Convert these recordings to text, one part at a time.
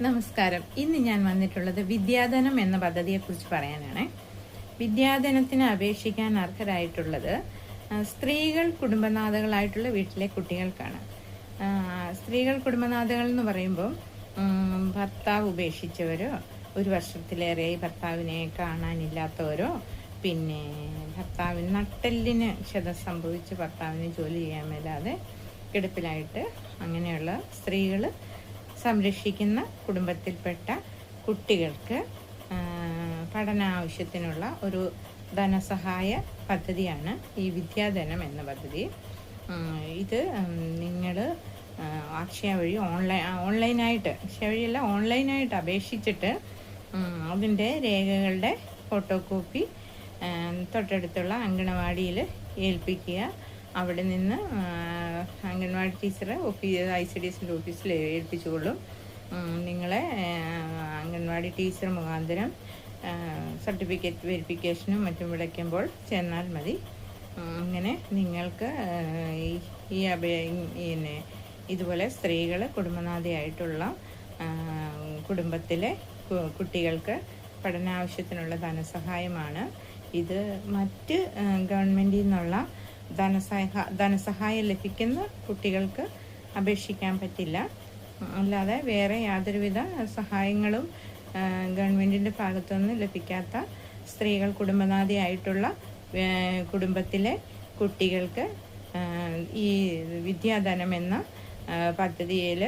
നമസ്കാരം. ഇന്ന് ഞാൻ വന്നിട്ടുള്ളത് വിദ്യാധനം എന്ന പദ്ധതിയെക്കുറിച്ച് പറയാനാണ്. വിദ്യാധനത്തിന് അപേക്ഷിക്കാൻ അർഹരായിട്ടുള്ളത് സ്ത്രീകൾ കുടുംബനാഥകളായിട്ടുള്ള വീട്ടിലെ കുട്ടികൾക്കാണ്. സ്ത്രീകൾ കുടുംബനാഥകൾ എന്ന് പറയുമ്പോൾ ഭർത്താവ് ഉപേക്ഷിച്ചവരോ ഒരു വർഷത്തിലേറെ ഭർത്താവിനെ കാണാനില്ലാത്തവരോ പിന്നെ ഭർത്താവിന് നട്ടെല്ലിന് ക്ഷതം സംഭവിച്ച് ഭർത്താവിന് ജോലി ചെയ്യാൻ മേലാതെ കിടപ്പിലായിട്ട് അങ്ങനെയുള്ള സ്ത്രീകൾ സംരക്ഷിക്കുന്ന കുടുംബത്തിൽപ്പെട്ട കുട്ടികൾക്ക് പഠന ആവശ്യത്തിനുള്ള ഒരു ധനസഹായ പദ്ധതിയാണ് ഈ വിദ്യാധനം എന്ന പദ്ധതി. ഇത് നിങ്ങൾ അക്ഷയ വഴി ഓൺലൈൻ ഓൺലൈനായിട്ട് അക്ഷയ വഴിയല്ല ഓൺലൈനായിട്ട് അപേക്ഷിച്ചിട്ട് അതിന്റെ രേഖകളുടെ ഫോട്ടോ കോപ്പി തൊട്ടടുത്തുള്ള അങ്കണവാടിയിൽ ഏൽപ്പിക്കുക അവിടെ നിന്ന് അംഗൻവാടി ടീച്ചറെ ഓഫീസ് ഐ സി ഡി എസിന്റെ ഓഫീസിൽ ഏൽപ്പിച്ചുകൊള്ളും. നിങ്ങളെ അംഗൻവാടി ടീച്ചർ മുഖാന്തരം സർട്ടിഫിക്കറ്റ് വെരിഫിക്കേഷനും മറ്റും വിളിക്കുമ്പോൾ ചെന്നാൽ മതി. അങ്ങനെ നിങ്ങൾക്ക് ഈ അപേ പിന്നെ ഇതുപോലെ സ്ത്രീകൾ കുടുംബനാഥിയായിട്ടുള്ള കുടുംബത്തിലെ കുട്ടികൾക്ക് പഠനാവശ്യത്തിനുള്ള ധനസഹായമാണ്. ഇത് മറ്റ് ഗവൺമെന്റിൽ നിന്നുള്ള ധനസഹായ ധനസഹായം ലഭിക്കുന്ന കുട്ടികൾക്ക് അപേക്ഷിക്കാൻ പറ്റില്ല. അല്ലാതെ വേറെ യാതൊരുവിധ സഹായങ്ങളും ഗവൺമെന്റിന്റെ ഭാഗത്തുനിന്ന് ലഭിക്കാത്ത സ്ത്രീകൾ കുടുംബനാഥിയായിട്ടുള്ള കുടുംബത്തിലെ കുട്ടികൾക്ക് ഈ വിദ്യാധനം എന്ന പദ്ധതിയിൽ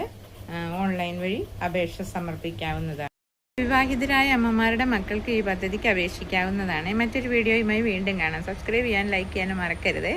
ഓൺലൈൻ വഴി അപേക്ഷ സമർപ്പിക്കാവുന്നതാണ്. വിവാഹിതരായ അമ്മമാരുടെ മക്കൾക്ക് ഈ പദ്ധതിക്ക് അപേക്ഷിക്കാവുന്നതാണ്. മറ്റൊരു വീഡിയോയുമായി വീണ്ടും കാണാം. സബ്സ്ക്രൈബ് ചെയ്യാൻ ലൈക്ക് ചെയ്യാനും മറക്കരുത്.